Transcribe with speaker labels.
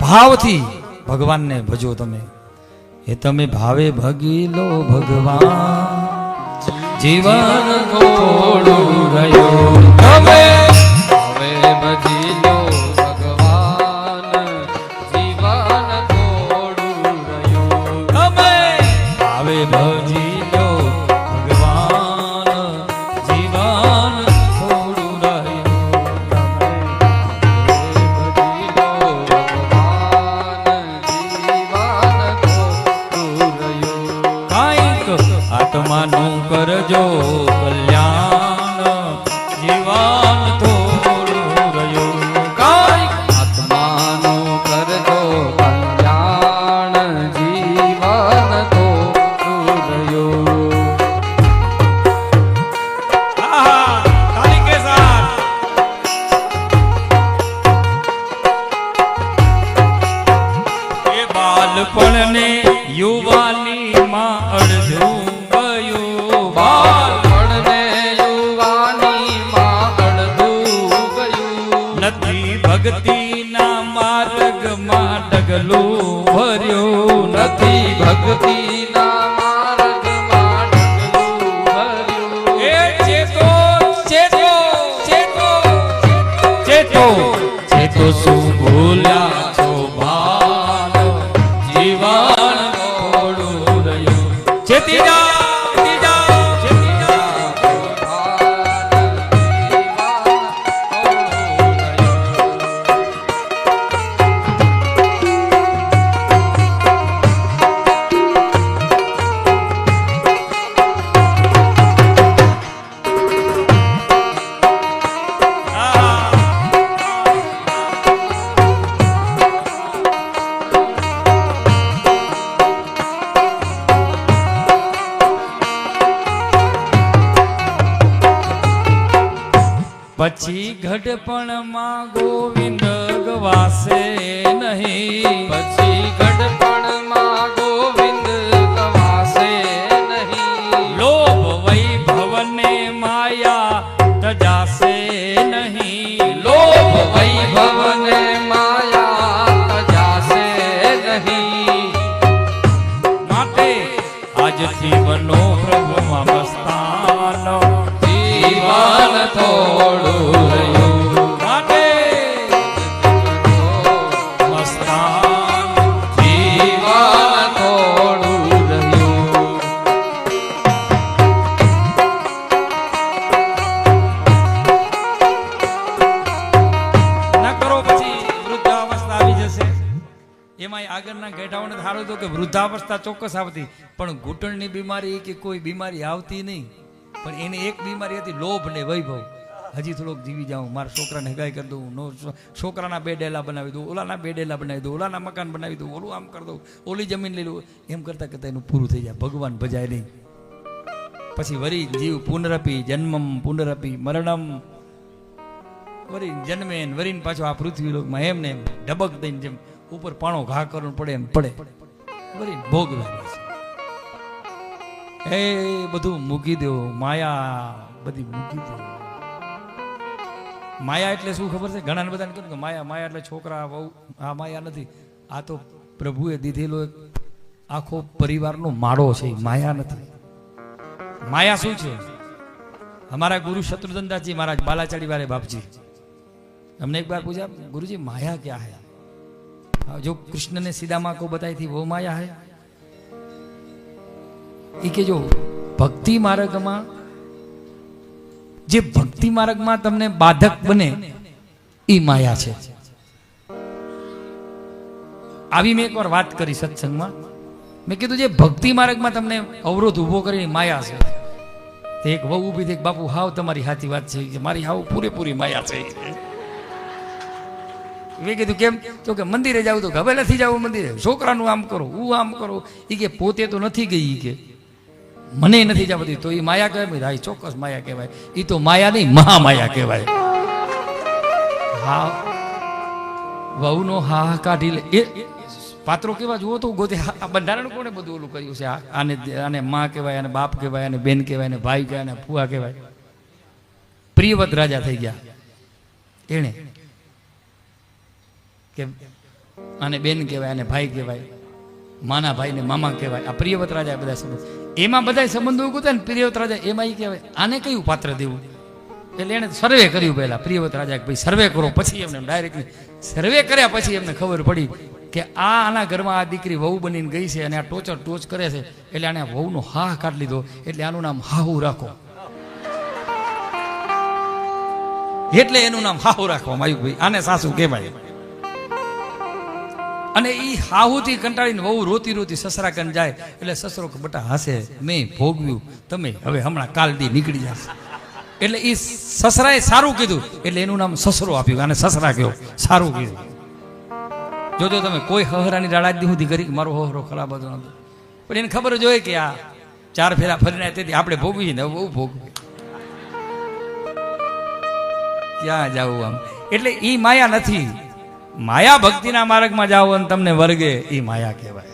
Speaker 1: ભાવથી ભગવાનને ભજો તમે. એ તમે ભાવે ભગી લો ભગવાન. જીવન રહ્યું. આત્માનું કરજો કલ્યાણ. ભક્તિના માર્ગમાં ડગલું ભર્યું
Speaker 2: નથી ભક્તિના માર્ગમાં ડગલું ભર્યું
Speaker 1: એ ચેતો ચેતો ચેતો ચેતો ચેતો પછી ઘડપણમાં ગોવિંદ ગવાસે નહીં.
Speaker 2: પછી ગઢપણમાં ગોવિંદ ગવાસે નહીં.
Speaker 1: લોભ વૈભવને માયા તજાસે નહીં.
Speaker 2: લોભ વૈભવને માયા તજાસે નહીં.
Speaker 1: માટે આજથી બનો પ્રભુમાં મસ્તાન.
Speaker 2: જીવન
Speaker 1: આગળના ગેટાઓને સારું તો કે વૃદ્ધાવસ્થા ચોક્કસ આવતી. પણ ઘૂંટણની બીમારી કે કોઈ બીમારી આવતી નહીં. પણ એને એક બીમારી હતી, લોભ ને વૈભવ. હજી થોડોક જીવી જાઉં, મારા છોકરાને હગાઈ કરી દઉં, નો છોકરાના બે ડેલા બનાવી દઉં, ઓલાના બે ડેલા બનાવી દઉં, ઓલાના મકાન બનાવી દઉં, ઓલું આમ કરી દઉં, ઓલી જમીન લઈ લઉં. એમ કરતાં કરતાં એનું પૂરું થઈ જાય, ભગવાન ભજાય નહીં. પછી વરી જીવ પુનરપી, જન્મમ પુનરપી, મરણમ. વરી જન્મે વરીને પાછો આ પૃથ્વી લોકમાં એમ ને એમ ડબક દઈને જેમ ઉપર પાણો ઘા કરવો પડે એમ પડે. વરી ભોગવે. એ બધું મૂકી દેવું. માયા, બધી મૂકી દેવું. માયા એટલે શું ખબર છે? ઘણા બધાને કહ્યું કે માયા માયા એટલે છોકરા બહુ આ માયા નથી. આ તો પ્રભુએ દીધેલો એક આખો પરિવારનો માળો છે. માયા નથી. માયા શું છે? અમારા ગુરુ શત્રુધનદાસજી મહારાજ, બાલાચાડી વાળે બાપજી. અમને એક બાર પૂછ્યા, ગુરુજી, માયા ક્યાં હૈ? જો કૃષ્ણને સીધા માં કો બતાઈ થી વો માયા હૈ? એ કે જો ભક્તિ માર્ગમાં, જે ભક્તિ માર્ગમાં તમને બાધક બને એ માયા છે. આવી મેં એકવાર વાત કરી સત્સંગમાં. મેં કીધું, જે ભક્તિ માર્ગમાં તમને અવરોધ ઊભો કરી માયા છે. તે એક વહુ ઊભી થઈ બાપુ, હાવ તમારી સાચી વાત છે, કે મારી હાવ પૂરેપૂરી માયા છે. મેં કીધું, કેમ? તો કે મંદિરે જાવ તો નથી જવું મંદિરે. છોકરાનું આમ કરો, હું આમ કરો. એ કે, પોતે તો નથી ગઈ કે. મને નથી જવાતી તો એ માયા કહેવાય હા ચોક્કસ માયા કહેવાય. એ તો માયા નહીં, મહામાયા કહેવાય. હા. વહુનો હા કાઢી લે. એ પાત્રો કેવા જુઓ તો ગોતે બંધારણ કોણે બધું ઓલું કર્યું છે? આને આને માં કહેવાય અને બાપ કહેવાય અને બેન કહેવાય અને ભાઈ કહેવાય અને ફુવા કહેવાય. પ્રિયવત રાજા થઈ ગયા. એણે કે આને બેન કહેવાય અને ભાઈ કહેવાય, માના ભાઈને મામા કહેવાય. આ પ્રિયવત રાજા બધા સંબંધ એમાં બધા સંબંધો ઉગતા ને પ્રિયવત રાજા એમાં એ કહેવાય, આને કયું પાત્ર દેવું? એટલે એણે સર્વે કર્યું પહેલા પ્રિયવત રાજા કે ભાઈ સર્વે કરો. પછી એમને ડાયરેક્ટ સર્વે કર્યા પછી એમને ખબર પડી કે આ આના ઘરમાં આ દીકરી વહુ બનીને ગઈ છે અને આ ટોચર ટોચ કરે છે, એટલે આને વહુનો હા કાઢી લીધો, એટલે આનું નામ હાહુ રાખો. એટલે એનું નામ હાહુ રાખવામાં આવ્યું ભાઈ, આને સાસુ કહેવાય. અને એ હાહુથી કંટાળીને વહુ રોતી રોતી સસરા કન જાય, એટલે સસરો બટા, હાસે, મેં ભોગવ્યું. તમે હવે હમણાં કાલથી નીકળી જશે. એટલે એ સસરાએ સારું કીધું. એટલે એનું નામ સસરો આપ્યું અને સસરા કહ્યો. સારું કીધું. જોજો તમે કોઈ હહરાની રાડાજી સુધી કરી મારો હહરો ખરાબ હતો નતો. પણ એને ખબર જ હોય કે આ ચાર ફેરા ફરીને તેથી આપણે ભોગવીએ ને બહુ ભોગવી? ક્યાં જાવું આમ? એટલે એ માયા નથી. માયા ભક્તિના માર્ગમાં જાઓ અને તમને વર્ગે એ માયા કહેવાય.